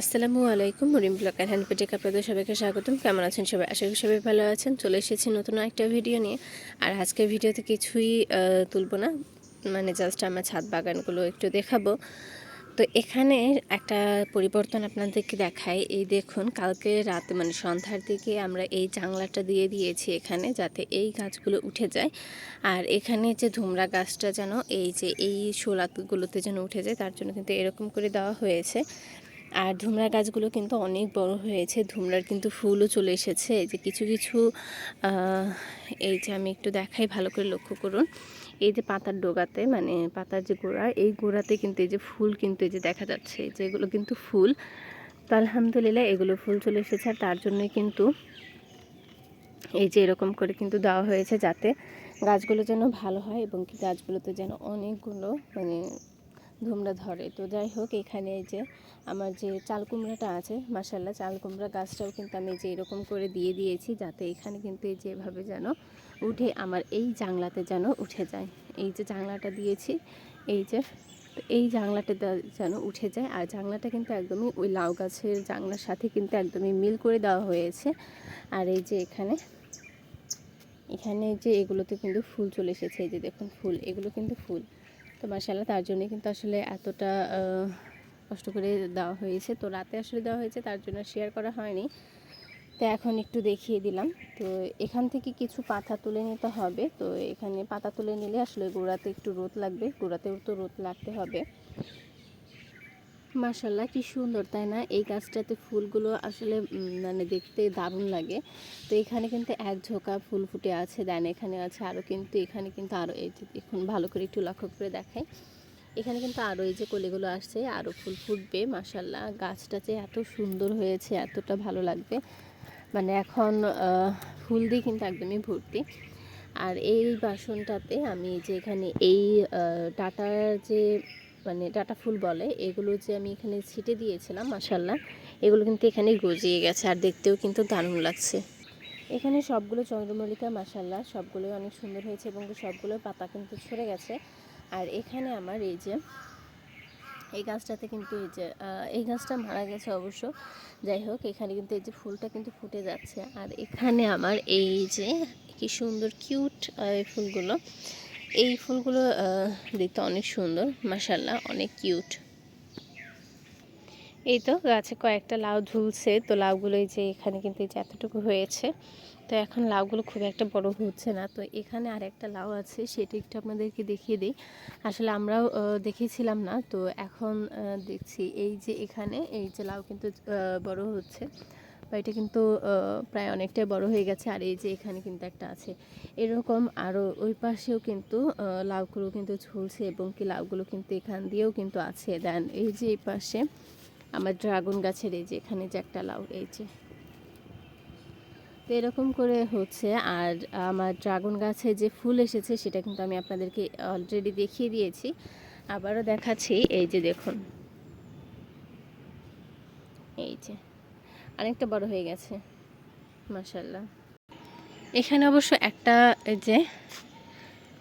আসসালামু আলাইকুম, মরিম blocker hand Patek আপনাদের সবাইকে স্বাগতম। কেমন আছেন সবাই? আশা করি সবাই ভালো আছেন। চলে এসেছি নতুন একটা ভিডিও নিয়ে। আর আজকের ভিডিওতে কিছুই তুলবো না। মানে জাস্ট আমার ছাদ বাগানগুলো একটু দেখাবো। তো এখানে একটা পরিবর্তন আপনাদেরকে দেখাই। এই দেখুন, কালকে রাতে মানে সন্ধ্যার দিকে আমরা এই জাংলাটা দিয়ে দিয়েছি এখানে যাতে এই গাছগুলো উঠে যায়। আর এখানে যে ধুমরা গাছটা যেন, এই যে এই শোলাগুলোতে যেন উঠে যায়, তার জন্য কিন্তু এরকম করে দেওয়া হয়েছে। আর ধুমরা গাছগুলো কিন্তু অনেক বড় হয়েছে। ধুমরার কিন্তু ফুলও চলে এসেছে। এই যে কিছু কিছু এই যে আমি একটু দেখাই, ভালো করে লক্ষ্য করুন। এই যে পাতার ডোগাতে মানে পাতার যে গোড়া, এই গোড়াতে কিন্তু এই যে ফুল কিন্তু এই যে দেখা যাচ্ছে। যে এগুলো কিন্তু ফুল। তো আলহামদুলিল্লাহ এগুলো ফুল চলে এসেছে। আর তার জন্যই কিন্তু এই যে এরকম করে কিন্তু দেওয়া হয়েছে যাতে গাছগুলো যেন ভালো হয় এবং কি গাছগুলোতে যেন অনেকগুলো মানে ধুমরা ধরে। তো যাই হোক, এখানে এই যে আমার যে চাল কুমড়াটা আছে মাসাল্লাহ চাল কুমড়া গাছটাও কিন্তু আমি যে এরকম করে দিয়ে দিয়েছি যাতে এখানে কিন্তু এই যে এভাবে যেন উঠে আমার এই জাংলাতে যেন উঠে যায়। এই যে জাংলাটা দিয়েছি, এই যে এই জাংলাটা যেন উঠে যায়। আর জাংলাটা কিন্তু একদমই ওই লাউ গাছের জাংলার সাথে কিন্তু একদমই মিল করে দেওয়া হয়েছে। আর এই যে এখানে এখানে যে এগুলোতে কিন্তু ফুল চলে এসেছে। এই যে দেখুন ফুল, এগুলো কিন্তু ফুল। তো মাসাল্লাহ তার জন্য কিন্তু আসলে এতটা কষ্ট করে দেওয়া হয়েছে। তো রাতে আসলে দেওয়া হয়েছে, তার জন্য শেয়ার করা হয়নি। তো এখন একটু দেখিয়ে দিলাম। তো এখান থেকে কিছু পাতা তুলে নিতে হবে। তো এখানে পাতা তুলে নিলে আসলে গোড়াতে একটু রোদ লাগবে। গোড়াতেও তো রোদ লাগতে হবে। মাশাল্লাহ কি সুন্দর, তাই না? এই গাছটাতে ফুলগুলো আসলে মানে দেখতে দারুণ লাগে। তো এখানে কিন্তু এক ঝোঁকা ফুল ফুটে আছে। দেন এখানে আছে আরও কিন্তু, এখানে কিন্তু আরও দেখুন, ভালো করে একটু লক্ষ্য করে দেখাই। এখানে কিন্তু আরও এই যে কলিগুলো আসছে আরও ফুল ফুটবে মাশাল্লাহ গাছটা যে এত সুন্দর হয়েছে, এতটা ভালো লাগবে। মানে এখন ফুল দিয়ে কিন্তু একদমই ভর্তি। আর এই বাসনটাতে আমি যে এখানে এই ডাটার যে মানে ডাটা ফুল বলে, এগুলো যে আমি এখানে ছিটে দিয়েছিলাম মাসাল্লাহ এগুলো কিন্তু এখানে গজিয়ে গেছে। আর দেখতেও কিন্তু দারুণ লাগছে। এখানে সবগুলো চন্দ্রমল্লিকা মাসাল্লাহ সবগুলোই অনেক সুন্দর হয়েছে এবং সবগুলো পাতা কিন্তু ছড়ে গেছে। আর এখানে আমার এই যে, এই গাছটাতে কিন্তু এই যে এই গাছটা মারা গেছে অবশ্য। যাই হোক, এখানে কিন্তু এই যে ফুলটা কিন্তু ফুটে যাচ্ছে। আর এখানে আমার এই যে, কি সুন্দর, কিউট এই ফুলগুলো। এই ফুলগুলো দেখতে অনেক সুন্দর মাসাল্লাহ অনেক কিউট। এই তো গাছে কয়েকটা লাউ ঝুলছে, তো লাউগুলো এই যে এখানে কিন্তু এই যে এতটুকু হয়েছে, তো এখন লাউগুলো খুব একটা বড় হচ্ছে না। তো এখানে আর একটা লাউ আছে, সেটা একটু আপনাদেরকে দেখিয়ে দিই। আসলে আমরাও দেখেছিলাম না, তো এখন দেখছি এই যে এখানে এই যে লাউ কিন্তু বড় হচ্ছে, বা এটা কিন্তু প্রায় অনেকটাই বড় হয়ে গেছে, আর এই যে এখানে কিন্তু একটা আছে। এরকম আরও ওই পাশেও কিন্তু লাউগুলো কিন্তু ঝুলছে, এবং কি লাউগুলো কিন্তু এখান দিয়েও কিন্তু আছে। দেন এই যে এই পাশে আমার ড্রাগন গাছের এই যে, এখানে যে একটা লাউ, এই যে। তো এরকম করে হচ্ছে, আর আমার ড্রাগন গাছে যে ফুল এসেছে, সেটা কিন্তু আমি আপনাদেরকে অলরেডি দেখিয়ে দিয়েছি। আবারও দেখাচ্ছি, এই যে দেখুন। এই যে অনেকটা বড় হয়ে গেছে মাশাল্লাহ এখানে অবশ্য একটা যে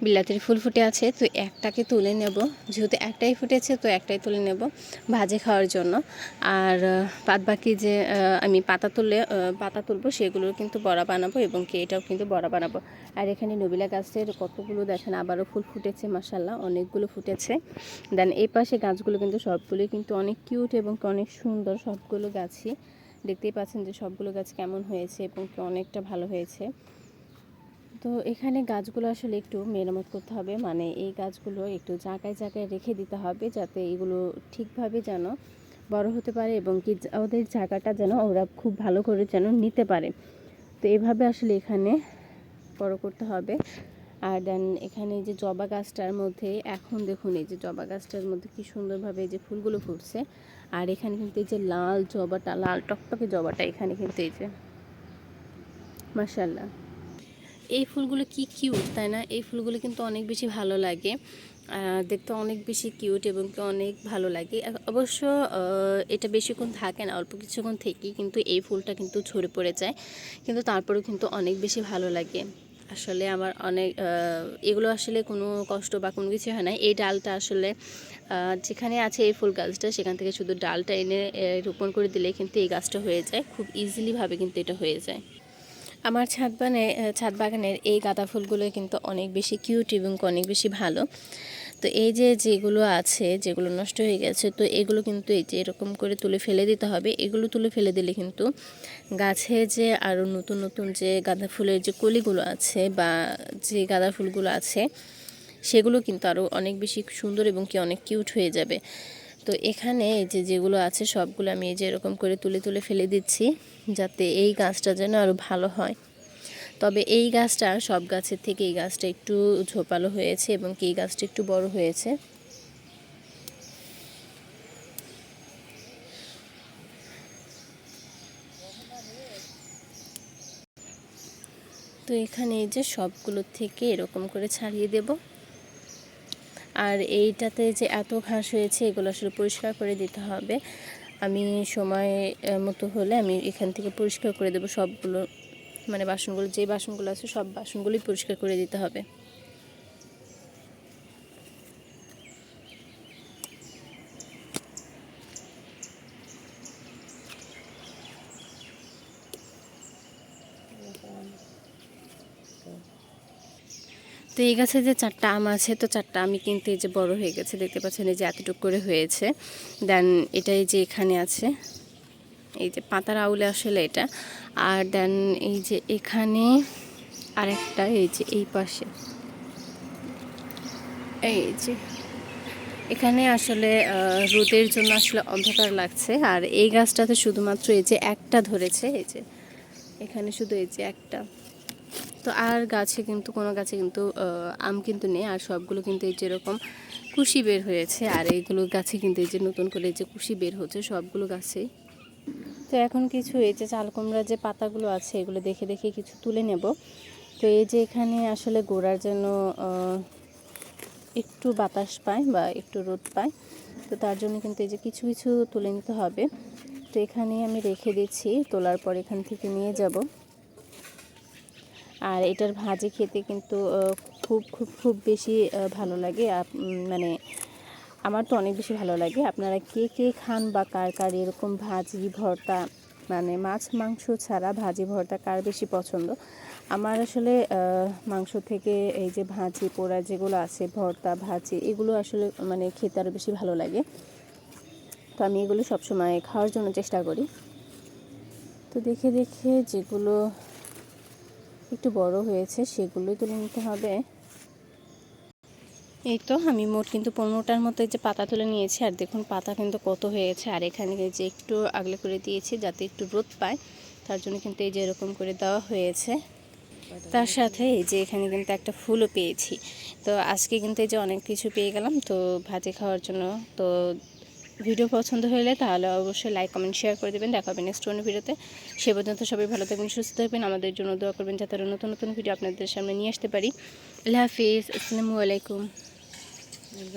বিলাতির ফুল ফুটে আছে, তো একটাকে তুলে নেব। যেহেতু একটাই ফুটেছে, তো একটাই তুলে নেব ভাজে খাওয়ার জন্য। আর বাদ বাকি যে আমি পাতা তুলে পাতা তুলবো, সেগুলোর কিন্তু বড়া বানাবো এবং কি এটাও কিন্তু বড়া বানাবো। আর এখানে নবিলা গাছের কতগুলো দেখেন, আবারও ফুল ফুটেছে মাসাল্লাহ অনেকগুলো ফুটেছে। দেন এই পাশে গাছগুলো কিন্তু সবগুলোই কিন্তু অনেক কিউট এবং অনেক সুন্দর সবগুলো গাছই। দেখতেই পাচ্ছেন যে সবগুলো গাছ কেমন হয়েছে এবং অনেকটা ভালো হয়েছে। তো এখানে গাছগুলো আসলে একটু মেরামত করতে হবে। মানে এই গাছগুলো একটু জায়গায় জায়গায় রেখে দিতে হবে যাতে এগুলো ঠিকভাবে যেন বড় হতে পারে এবং কি ওদের জায়গাটা যেন ওরা খুব ভালো করে যেন নিতে পারে। তো এভাবে আসলে এখানে বড় করতে হবে। আর দেন এখানে যে জবা গাছটার মধ্যে, এখন দেখুন এই যে জবা গাছটার মধ্যে কি সুন্দরভাবে এই যে ফুলগুলো ফুটছে। আর এখানে কিন্তু এই যে লাল জবাটা, লাল টকটকে জবাটা এখানে কিন্তু এই যে মার্শাল্লাহ এই ফুলগুলো কি কিউট তাই না? এই ফুলগুলো কিন্তু অনেক বেশি ভালো লাগে। দেখতে অনেক বেশি কিউট এবং অনেক ভালো লাগে। অবশ্য এটা বেশিক্ষণ থাকে না, অল্প কিছুক্ষণ থেকেই কিন্তু এই ফুলটা কিন্তু ঝরে পড়ে যায়। কিন্তু তারপরেও কিন্তু অনেক বেশি ভালো লাগে। আসলে আমার অনেক এগুলো আসলে কোনো কষ্ট বা কোনো কিছু হয় না। এই ডালটা আসলে যেখানে আছে এই ফুল গাছটা, সেখান থেকে শুধু ডালটা এনে রোপণ করে দিলে কিন্তু এই গাছটা হয়ে যায়। খুব ইজিলিভাবে কিন্তু এটা হয়ে যায়। আমার ছাদ বাগানে ছাদ বাগানের এই গাঁদা ফুলগুলো কিন্তু অনেক বেশি কিউট এবং অনেক বেশি ভালো। তো এই যে যেগুলো আছে, যেগুলো নষ্ট হয়ে গেছে, তো এগুলো কিন্তু এই যে এরকম করে তুলে ফেলে দিতে হবে। এগুলো তুলে ফেলে দিলে কিন্তু গাছে যে আরও নতুন নতুন যে গাঁদা ফুলের যে কলিগুলো আছে বা যে গাঁদা ফুলগুলো আছে, সেগুলো কিন্তু আরও অনেক বেশি সুন্দর এবং কি অনেক কিউট হয়ে যাবে। তো এখানে এই যে যেগুলো আছে সবগুলো আমি এই যে এরকম করে তুলে তুলে ফেলে দিচ্ছি, যাতে এই গাছটা যেন আরও ভালো হয়। তবে এই গাছটা, সব গাছের থেকে এই গাছটা একটু ঝোপালো হয়েছে এবং এই গাছটা একটু বড় হয়েছে। তো এখানে এই যে সবগুলোর থেকে এরকম করে ছাড়িয়ে দেব। আর এইটাতে যে এত ঘাস হয়েছে, এগুলো আসলে পরিষ্কার করে দিতে হবে। আমি সময় মতো হলে আমি এখান থেকে পরিষ্কার করে দেবো সবগুলো মানে বাসনগুলো, যে বাসনগুলো আছে সব বাসনগুলোই পরিষ্কার করে দিতে হবে। তো এই গাছে যে চারটা আম আছে, তো চারটা আমি কিন্তু এই যে বড় হয়ে গেছে, দেখতে পাচ্ছেন এই যে এতটুকু করে হয়েছে। দেন এটাই যে এখানে আছে, এই যে পাতার আউলে আসলে এটা। আর দেন এই যে এখানে আরেকটা, এই যে এই পাশে। এই যে এখানে আসলে রোদের জন্য আসলে অন্ধকার লাগছে। আর এই গাছটাতে শুধুমাত্র এই যে একটা ধরেছে, এই যে এখানে শুধু এই যে একটা। তো আর গাছে কিন্তু, কোনো গাছে কিন্তু আম কিন্তু নেই। আর সবগুলো কিন্তু এই যেরকম কুশি বের হয়েছে। আর এইগুলো গাছে কিন্তু এই যে নতুন করে যে কুশি বের হচ্ছে, সবগুলো গাছেই। তো এখন কিছু এই যে চাল কুমড়ার যে পাতাগুলো আছে, এগুলো দেখে দেখে কিছু তুলে নেব। তো এই যে এখানে আসলে গোড়ার যেন একটু বাতাস পায় বা একটু রোদ পায়, তো তার জন্য কিন্তু এই যে কিছু কিছু তুলে নিতে হবে। তো এখানে আমি রেখে দিচ্ছি, তোলার পর এখান থেকে নিয়ে যাব। আর এটার ভাজি খেতে কিন্তু খুব খুব খুব বেশি ভালো লাগে। মানে আমার তো অনেক বেশি ভালো লাগে। আপনারা কে কে খান বা কার কার এরকম ভাজি ভর্তা মানে মাছ, মাংস ছাড়া ভাজি ভর্তা কার বেশি পছন্দ? আমার আসলে মাংস থেকে এই যে ভাজি, পোড়া যেগুলো আছে, ভর্তা, ভাজি, এগুলো আসলে মানে খেতে আরও বেশি ভালো লাগে। তো আমি এগুলো সবসময় খাওয়ার জন্য চেষ্টা করি। তো দেখে দেখে যেগুলো একটু বড় হয়েছে সেগুলোই তুলে নিতে হবে। এই তো আমি মোট কিন্তু পনেরোটার মতো যে পাতা তুলে নিয়েছি, আর দেখুন পাতা কিন্তু কত হয়েছে। আর এখানে যে একটু আগলে করে দিয়েছি যাতে একটু রোদ পায়, তার জন্য কিন্তু এই যে এরকম করে দেওয়া হয়েছে। তার সাথে এই যে এখানে কিন্তু একটা ফুলও পেয়েছি। তো আজকে কিন্তু এই যে অনেক কিছু পেয়ে গেলাম, তো ভাজি খাওয়ার জন্য তো ভিডিও পছন্দ হলে তাহলে অবশ্যই লাইক কমেন্ট শেয়ার করে দেবেন। দেখা হবে নেক্সট কোনো ভিডিওতে। সে পর্যন্ত সবাই ভালো থাকবেন, সুস্থ থাকবেন। আমাদের জন্য দোয়া করবেন যাতে নতুন নতুন ভিডিও আপনাদের সামনে নিয়ে আসতে পারি। আল্লাহ হাফিজ। আসসালামু আলাইকুম।